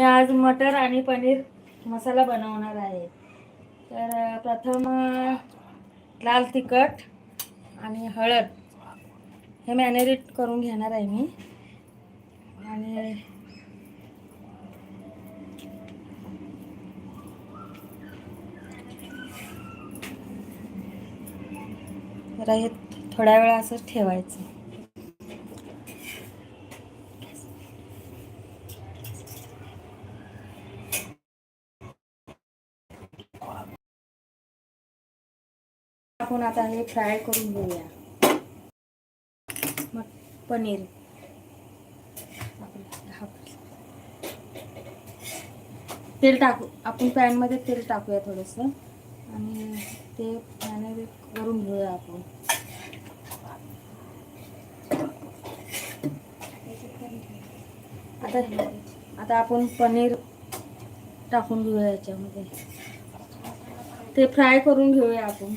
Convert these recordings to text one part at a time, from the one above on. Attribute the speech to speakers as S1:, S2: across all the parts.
S1: मी आज मटर आणि पनीर मसाला बनवणार आहे. तर प्रथम लाल तिखट आणि हळद हे मॅनेरेट करून घेणार आहे मी. आणि हे थोड्या वेळा असंच ठेवायचं. आपण आता हे फ्राय करून घेऊया. मग पनीर. तेल टाकू. आपण पॅनमध्ये तेल टाकूया थोडंसं. आणि ते पॅन करून घेऊया आपण. आता आता आपण पनीर टाकून घेऊया याच्यामध्ये. ते फ्राय करून घेऊया आपण.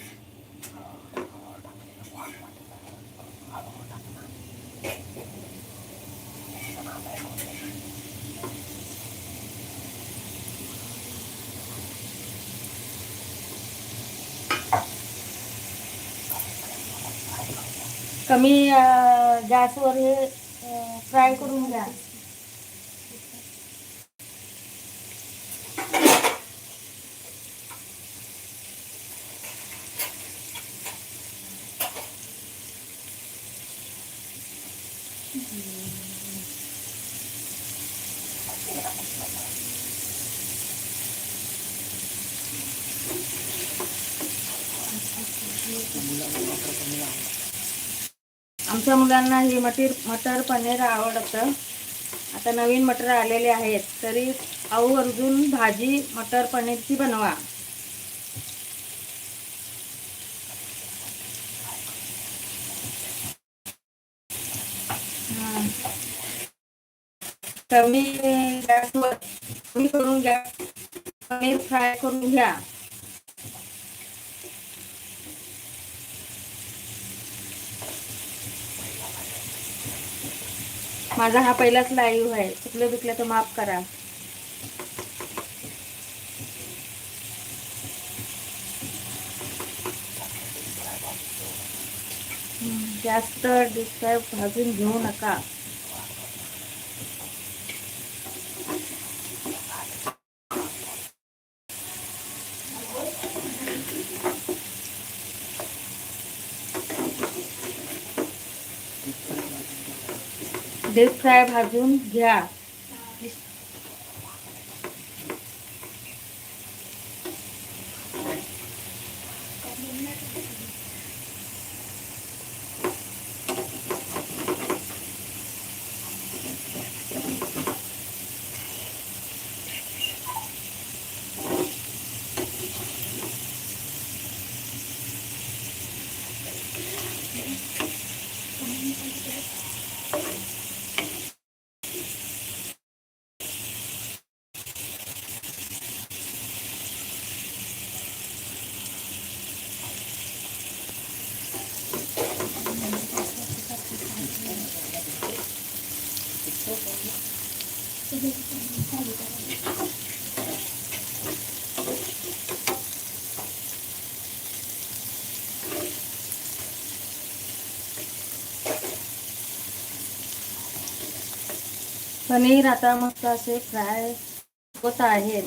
S1: कमी गॅसवर हे फ्राय करून घ्या. आमच्या मुलांना हे मटीर मटर पनीर आवडतं. आता नवीन मटर आलेले आहेत. तरी आवर्जून भाजी मटर पनीरची बनवा. कमी गॅसवर कमी करून घ्या. पनीर फ्राय करून घ्या. माझा हा पहिलाच लाईव्ह आहे. चुकलं बिकलं तर माफ करा. जास्त डिस्क्राईब भाजून घेऊ नका. डीप फ्राय भाजून घ्या. पनीर आता मस्त असे फ्राय होत आहेत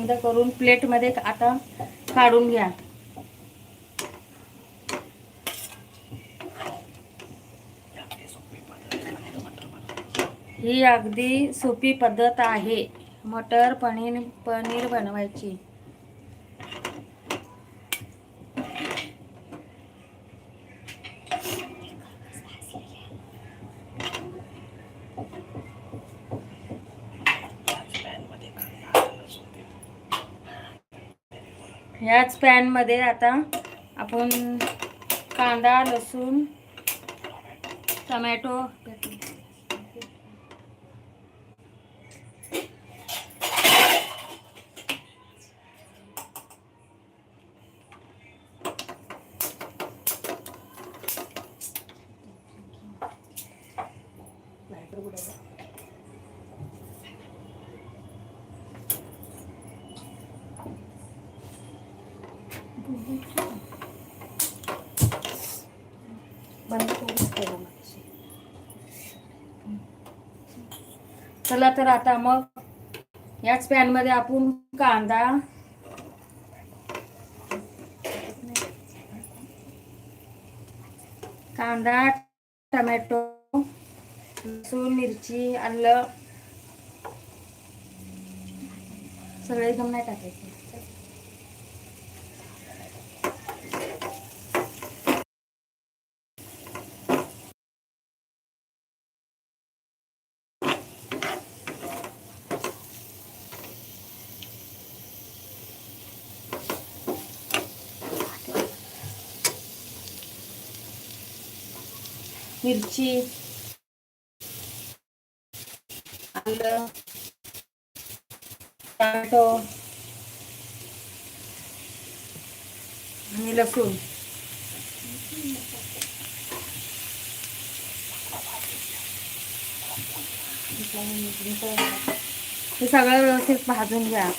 S1: बंद करून प्लेटमध्ये आता काढून घ्या. ही अगदी सोपी पद्धत आहे. मटर पनीर पनीर बनवायची. ह्याच पॅनमध्ये आता आपण कांदा लसूण टमॅटो चला तर आता मग याच पॅनमध्ये आपण कांदा कांदा टमॅटो लसूण मिरची आलं. सगळे एकदम नाही टाकायचे. मिरची आलं टोमॅटो आणि लसूण. हे सगळं व्यवस्थित भाजून घ्या.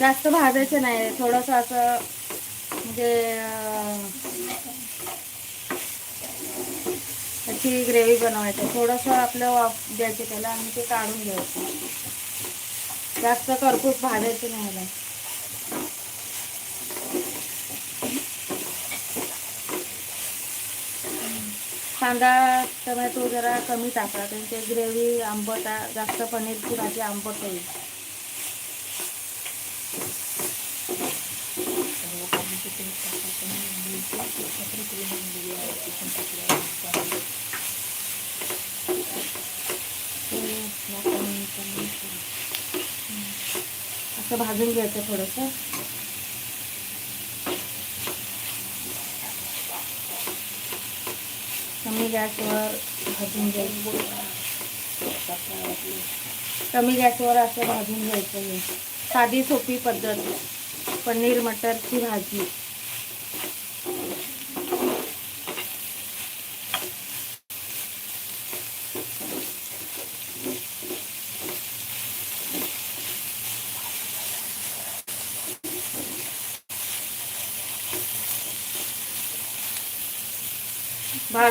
S1: जास्त भाजायचं नाही. थोडंसं असं म्हणजे अं, ग्रेव्ही बनवायचं. थोडंसं आपलं वाफ द्यायचं त्याला आणि ते काढून घ्यायचं. जास्त करपूस भाजायचं नाही ह्याला कांदा टमॅटो जरा कमी टाकला कारण ते ग्रेव्ही आंबट जास्त पनीरची भाजी आंबट होईल. असं भाजून घ्यायचं थोडंसं. कमी गॅसवर भाजून घ्यायचं. कमी गॅसवर असं भाजून घ्यायचं साधी सोपी पद्धत पनीर मटरची भाजी.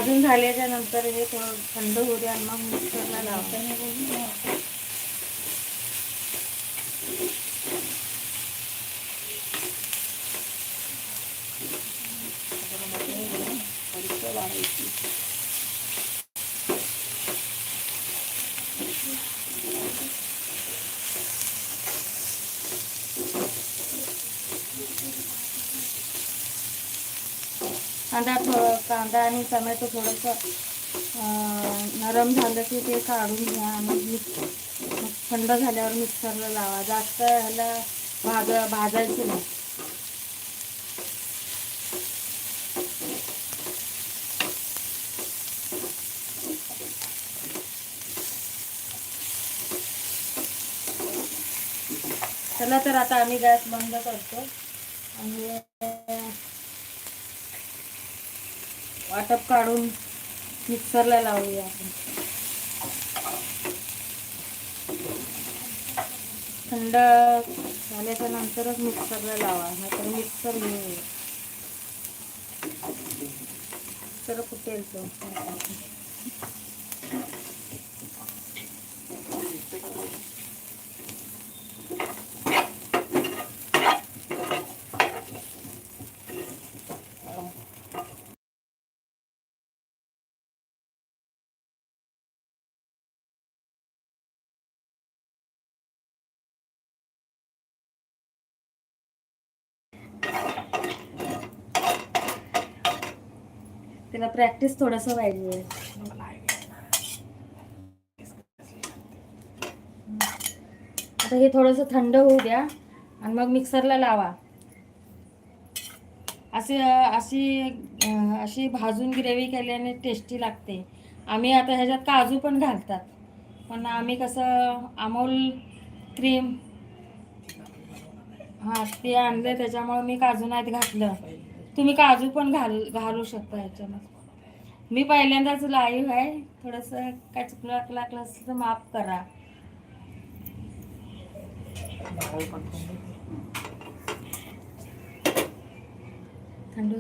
S1: भाजून झाल्याच्यानंतर हे थोडं थंड होऊ द्या मग मिक्सरला लावा कांदा थोडं कांदा आणि टमॅटो थोडंसं नरम झालं की ते काढून घ्या. मग मिक्स मग थंड झाल्यावर मिक्सरला लावा. जास्त ह्याला भाज भाजायचं नाही. चला तर आता आम्ही गॅस बंद करतो. आणि वाटप काढून मिक्सरला लावूया आपण. थंड झाल्याच्या नंतरच मिक्सरला लावा नाहीतर मिक्सर घेऊ मिक्सर कुठे तो. तिला प्रॅक्टिस थोडंसं पाहिजे आता हे थोडंसं थंड होऊ द्या आणि मग मिक्सरला लावा. असे अशी अशी भाजून ग्रेव्ही केल्याने टेस्टी लागते. आम्ही आता ह्याच्यात काजू पण घालतात. पण आम्ही कसं अमोल क्रीम हां ते आणलं त्याच्यामुळं मी काजू नाहीत घातलं. तुम्ही काजू पण घाल घालू शकता ह्याच्यामध्ये. मी पहिल्यांदाच लाईव्ह आहे. थोडंसं काय चुकलं लागलं असेल तर माफ करा. थंड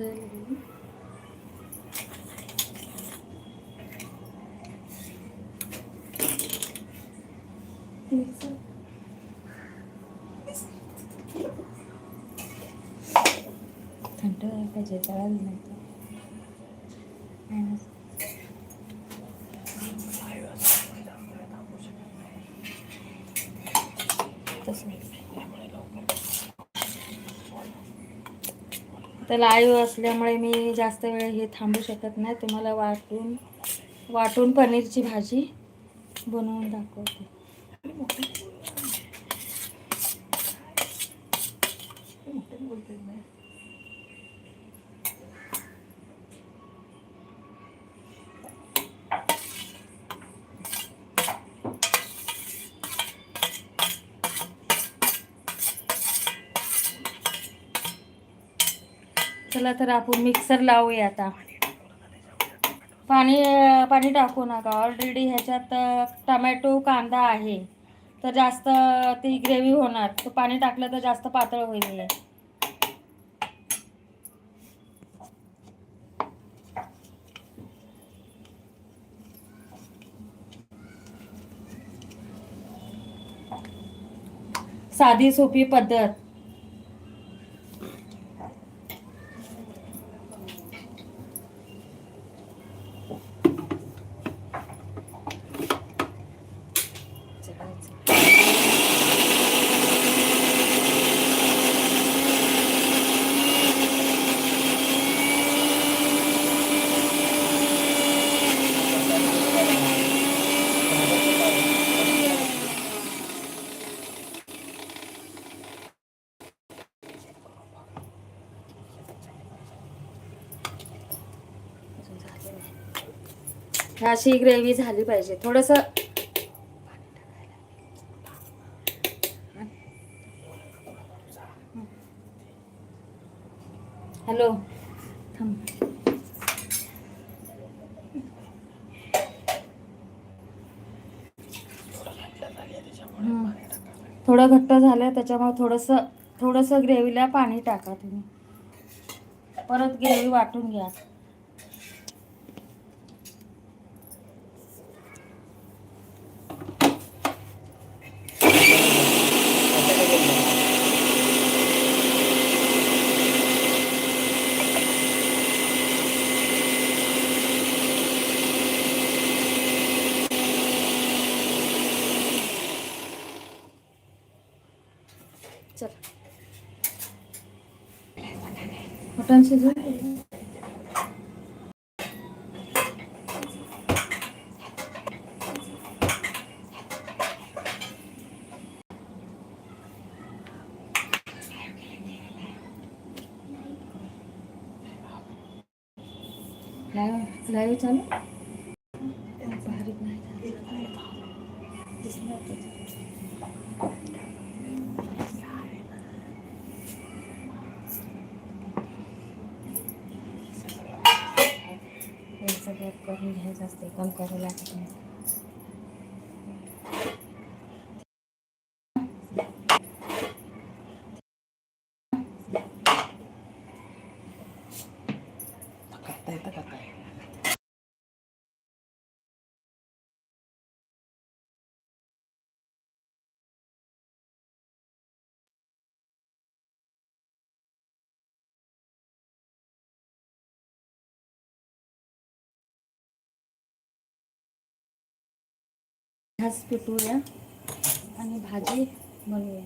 S1: थंड पाहिजे जळालं नाही तर. लाईव्ह असल्यामुळे मी जास्त वेळ हे थांबू शकत नाही तुम्हाला वाटून वाटून पनीरची भाजी बनवून दाखवते चला तर आपण मिक्सर लावूया आता. पाणी पाणी टाकू नका. ऑलरेडी ह्याच्यात टमॅटो कांदा आहे. तर जास्त ती ग्रेव्ही होणार. तर पाणी टाकलं तर जास्त पातळ होईल साधी सोपी पद्धत. अशी ग्रेव्ही झाली पाहिजे. थोडस हॅलो. थोडं घट्ट झालं त्याच्यामुळे थोडंसं थोडंसं ग्रेव्हीला पाणी टाका तुम्ही. परत ग्रेव्ही वाटून घ्या. लाईव्ह लाईव्ह चालू. घास पेटवूया आणि भाजी बनवूया.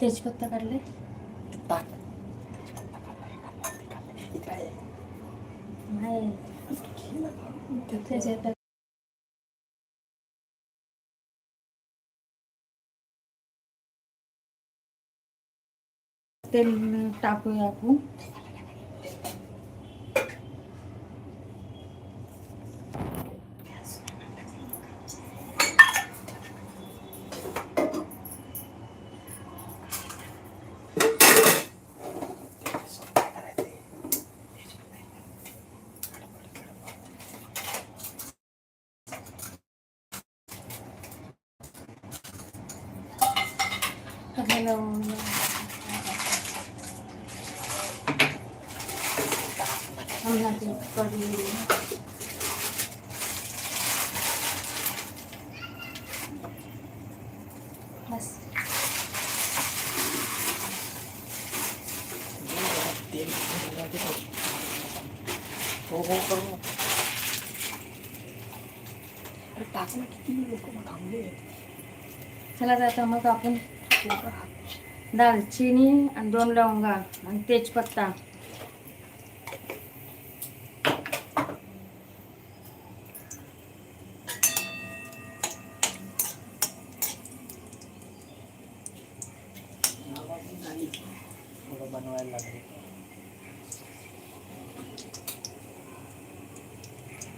S1: तेजपत्ता काढले त्याच्यात तेल टाकूया आपण. हॅलो बस
S2: तेल हो हो करू अरे टाक ना किती लोक मग थांबले
S1: चला तर आता मग आपण दालचिनी आणि दोन लवंगा आणि तेजपत्ता
S2: थोडं बनवायला लागले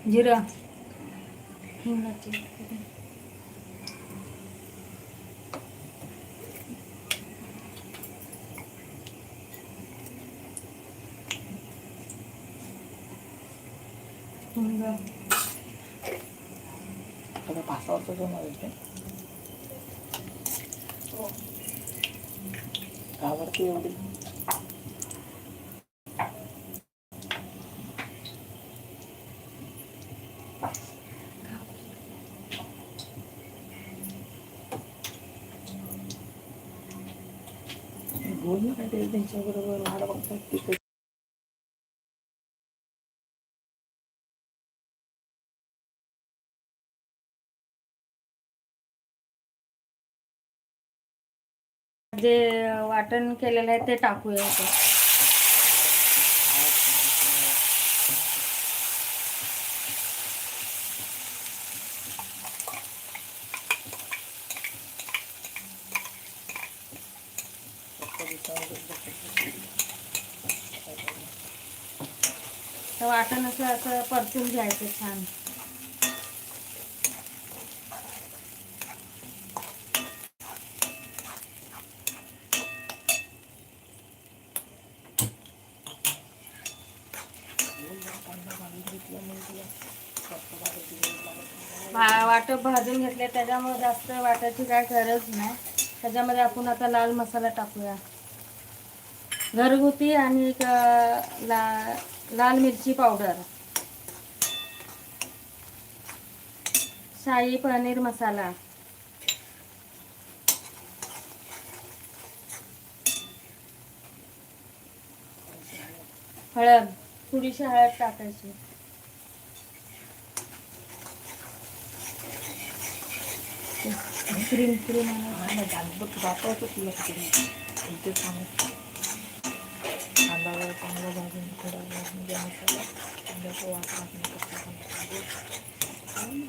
S1: जिरं हिंगाची हिंग
S2: आता पाच सहा वर्षाचं होणार आहे ते आवडते एवढी बोल ना ते त्यांच्याबरोबर वाट बघतात तिकडे
S1: जे वाटण केलेलं आहे ते टाकूया आता तर थोडंसं असं परतून घ्यायचं छान. वाटप भाजून घेतले त्याच्यामुळे जास्त वाटायची काय गरज नाही. त्याच्यामध्ये आपण आता लाल मसाला टाकूया. घरगुती आणि एक ला लाल मिरची पावडर. शाही पनीर मसाला. हळद थोडीशी हळद टाकायची. Cream cream.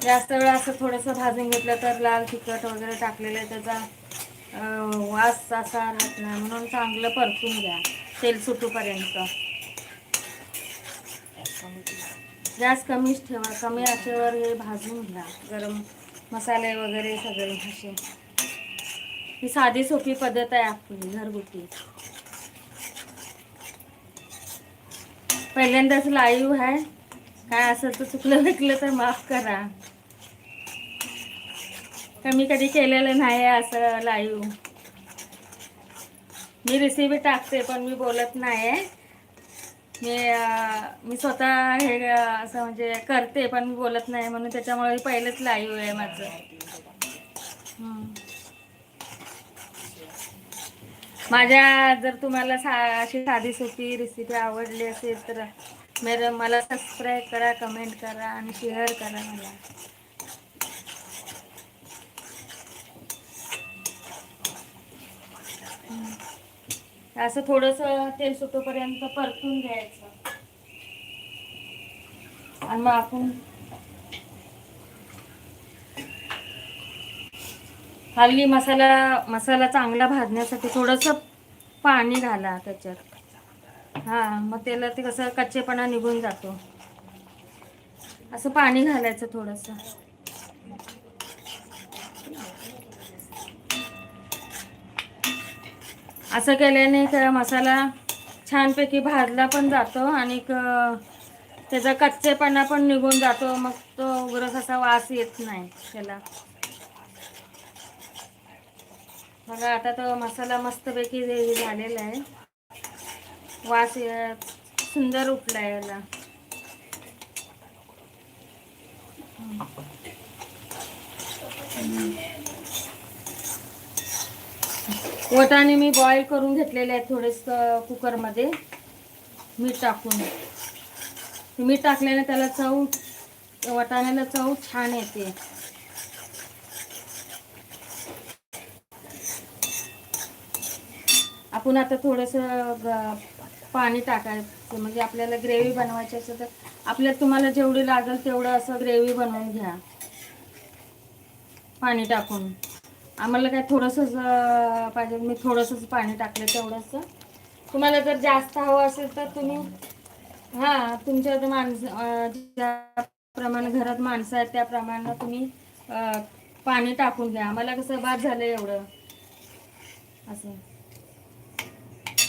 S1: जास्त वेळ असं थोडंसं भाजून घेतलं तर लाल तिखट वगैरे टाकलेलं आहे त्याचा वास असा राहत नाही. म्हणून चांगलं परतून घ्या तेल सुटूपर्यंत. गॅस कमीच ठेवा कमी आचेवर हे भाजून घ्या. गरम मसाले वगैरे सगळे असे. ही साधी सोपी पद्धत आहे आपली घरगुती. पहिल्यांदाच लाईव्ह आहे. काय असं तर चुकलं विकलं तर माफ करा. कमी कधी केलेलं नाही आहे असं लाईव्ह मी रेसिपी टाकते पण मी बोलत नाही आहे मी मी स्वतः हे असं म्हणजे करते पण मी बोलत नाही म्हणून त्याच्यामुळे पहिलंच लाईव्ह आहे माझं. माझ्या जर तुम्हाला सा अशी साधी सोपी रेसिपी आवडली असेल तर मेर मला सबस्क्राईब करा कमेंट करा आणि शेअर करा मला. असं थोडंसं तेल सुटोपर्यंत परतून घ्यायचं. आणि मग आपण हल्ली मसाला मसाला चांगला भाजण्यासाठी थोडंसं पाणी घाला त्याच्यात. हां मग त्याला ते कसं कच्चेपणा निघून जातो. असं पाणी घालायचं थोडंसं. असं केल्याने त्या मसाला छानपैकी भाजला पण जातो आणि त्याचा कच्चेपणा पण निघून जातो मग तो उग्रस असा वास येत नाही त्याला. बघा आता तो मसाला मस्तपैकी झालेला आहे. वास सुंदर उठला आहे याला. वटाने मी बॉईल करून घेतलेले आहेत थोडेस कुकरमध्ये. मीठ टाकून. मीठ टाकल्याने त्याला चव वटाण्याला चव छान येते. आपण आता थोडंसं पाणी टाकायचं म्हणजे आपल्याला ग्रेव्ही बनवायची असेल तर आपल्याला तुम्हाला जेवढी लागेल तेवढं असं ग्रेव्ही बनवून घ्या. पाणी टाकून. आम्हाला काय थोडंसंच पाहिजे मी थोडंसंच पाणी टाकलं तेवढंसं. तुम्हाला जर जास्त हवं असेल तर तुम्ही हां तुमच्या माणसं ज्याप्रमाणे घरात माणसं आहेत त्याप्रमाणे तुम्ही पाणी टाकून घ्या. आम्हाला कसं बाद झालं एवढं. असं.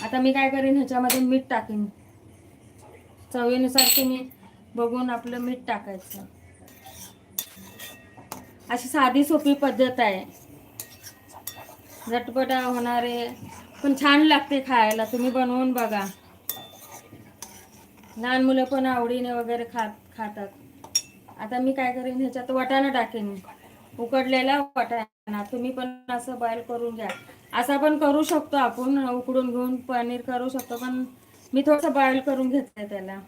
S1: आता मी काय करेन ह्याच्यामध्ये मीठ टाकेन. चवीनुसार तुम्ही बघून आपलं मीठ टाकायचं. अशी साधी सोपी पद्धत आहे. झटपट होणारे पण छान लागते खायला तुम्ही बनवून बघा. लहान मुलं पण आवडीने वगैरे खात खातात. आता मी काय करेन ह्याच्यात वाटाणा टाकेन. उकडलेला वाटाणा तुम्ही पण असं बॉईल करून घ्या. असा पण करू शकतो आपण उकडून घेऊन पनीर करू शकतो पण मी थोडंसं बॉईल करून घेतलंय त्याला.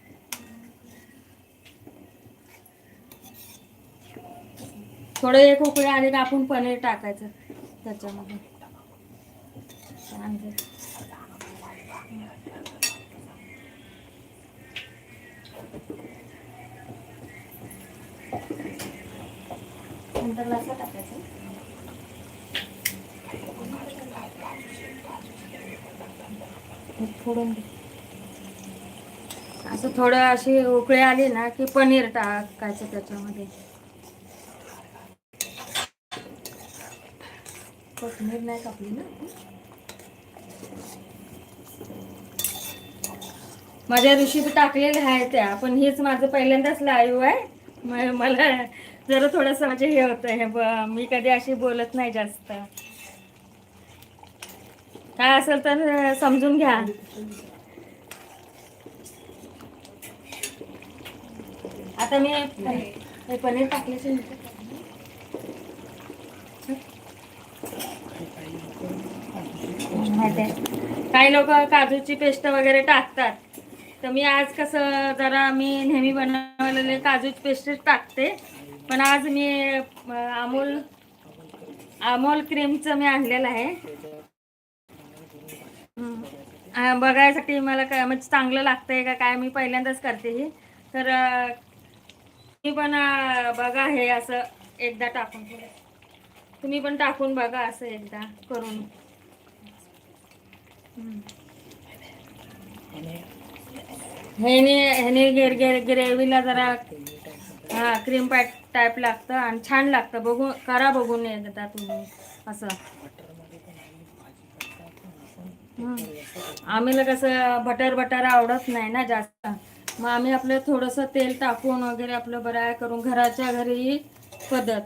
S1: थोडं एक उकळी आले का आपण पनीर टाकायचं त्याच्यामध्ये. नंतर रस्सा टाकायचं. दे. असं थोडं अशी उकळी आली ना की पनीर टाकायचं त्याच्यामध्ये. कोथिंबीर नाही कापली ना माझ्या रेसिपी टाकलेल्या आहेत त्या पण हेच माझं पहिल्यांदाच लाईव्ह आहे. मला जरा थोडंसं म्हणजे हे होतं हे मी कधी अशी बोलत नाही जास्त. काय असेल तर समजून घ्या. आता मी हे पनीर टाकल्याचे काही लोक काजूची पेस्ट वगैरे टाकतात. तर मी आज कसं जरा मी नेहमी बनवलेले काजूची पेस्ट टाकते. पण आज मी अं, अमूल अमोल क्रीमचं मी आणलेलं आहे. बघायसाठी मला काय म्हणजे चांगलं लागतंय का काय मी पहिल्यांदाच करते ही. तर तुम्ही पण बघा हे असं एकदा टाकून तुम्ही पण टाकून बघा असं एकदा करून. ह्याने ह्याने गिर गिर ग्रेव्हीला जरा हा क्रीम पॅट टाईप लागतं आणि छान लागतं. बघू करा बघून एकदा तुम्ही असं. आम्हाला कसं बटर बटर आवडत नाही ना जास्त. मग आम्ही आपलं थोडंसं तेल टाकून वगैरे आपलं बरं करून घराच्या घरी पद्धत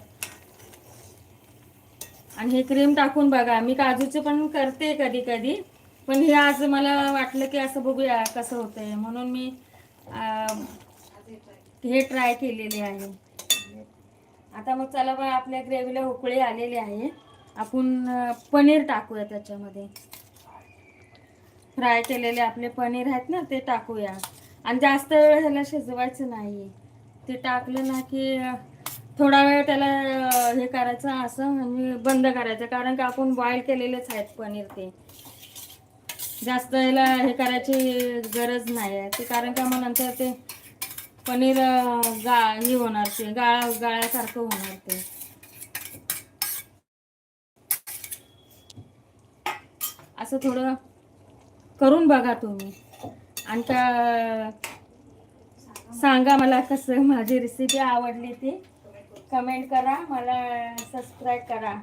S1: आणि हे क्रीम टाकून बघा मी काजूचे पण करते कधी कधी. पण हे आज मला वाटलं की असं बघूया कसं होतंय. म्हणून मी हे ट्राय केलेले आहे. आता मग चला बा आपल्या ग्रेव्हीला उकळी आलेली आहे. आपण पनीर टाकूया त्याच्यामध्ये. फ्राय केलेले आपले पनीर आहेत ना ते टाकूया. आणि जास्त वेळ ह्याला शिजवायचं नाही. ते टाकलं ना की थोडा वेळ त्याला हे करायचं असं म्हणजे बंद करायचं. कारण की आपण बॉईल केलेलेच आहेत पनीर ते. जास्त याला हे करायची गरज नाही आहे. ते कारण का मग नंतर ते पनीर गा हे होणार ते गाळा गाळ्यासारखं होणार ते. असं थोडं करून बघा तुम्ही. आणि का सांगा मला कसं माझी रेसिपी आवडली ती. कमेंट करा मला सबस्क्राईब करा.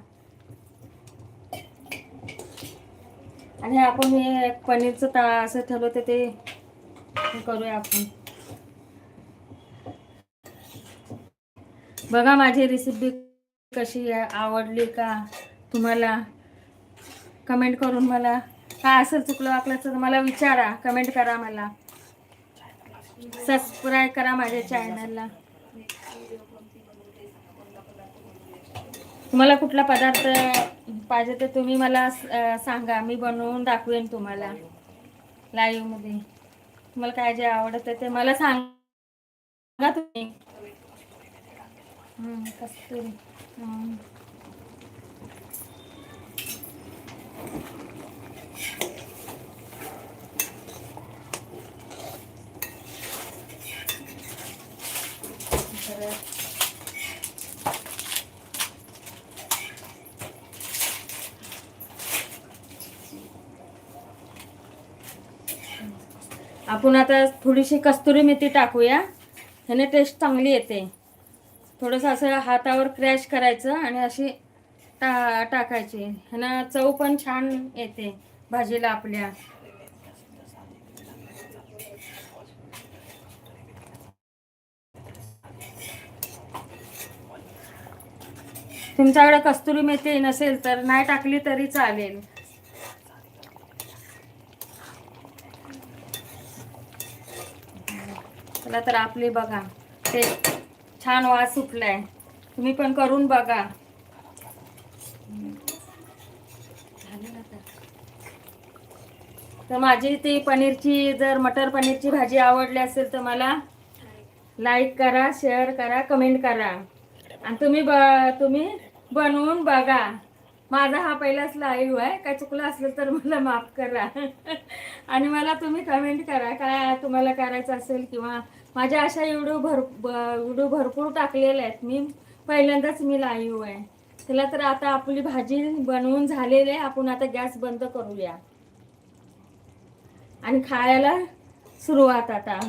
S1: आणि आपण हे पनीरचं ता असं ठरवतं ते करूया आपण. बघा माझी रेसिपी कशी आहे आवडली का तुम्हाला. कमेंट करून मला. काय असेल चुकलं वाकलं तर मला विचारा कमेंट करा मला. सबस्क्राईब करा माझ्या चॅनलला तुम्हाला कुठला पदार्थ पाहिजे तर तुम्ही मला सांगा. मी बनवून दाखवेन तुम्हाला लाईव्हमध्ये तुम्हाला काय जे आवडत ते मला सांगा तुम्ही. कस्तुरी. आपण आता थोडीशी कस्तुरी मेथी टाकूया. ह्याने टेस्ट चांगली येते. थोडंसं असं हातावर क्रॅश करायचं आणि अशी टा टाकायची. ह्यानं चव पण छान येते. भाजीला आपल्या तुमच्याकडे कस्तुरी मेथी नसेल तर नाही टाकली तरी चालेल. चला तर आपली बघा. ते छान वास सुटलाय. तुम्ही पण करून बघा झाली ना तर. तर माझी ती पनीरची जर मटर पनीरची भाजी आवडली असेल तर मला लाईक करा शेअर करा कमेंट करा. आणि तुम्ही ब तुम्ही बनवून बघा. माझा हा पहिलाच लाईव्ह आहे. काय चुकलं असलं तर मला माफ करा. आणि मला तुम्ही कमेंट करा. काय तुम्हाला करायचं असेल किंवा माझ्या अशा व्हिडिओ भर व्हिडिओ भरपूर टाकलेले आहेत. मी पहिल्यांदाच मी लाईव्ह आहे. चला तर आता आपली भाजी बनवून झालेली आहे. आपण आता गॅस बंद करूया. आणि खायला सुरुवात आता.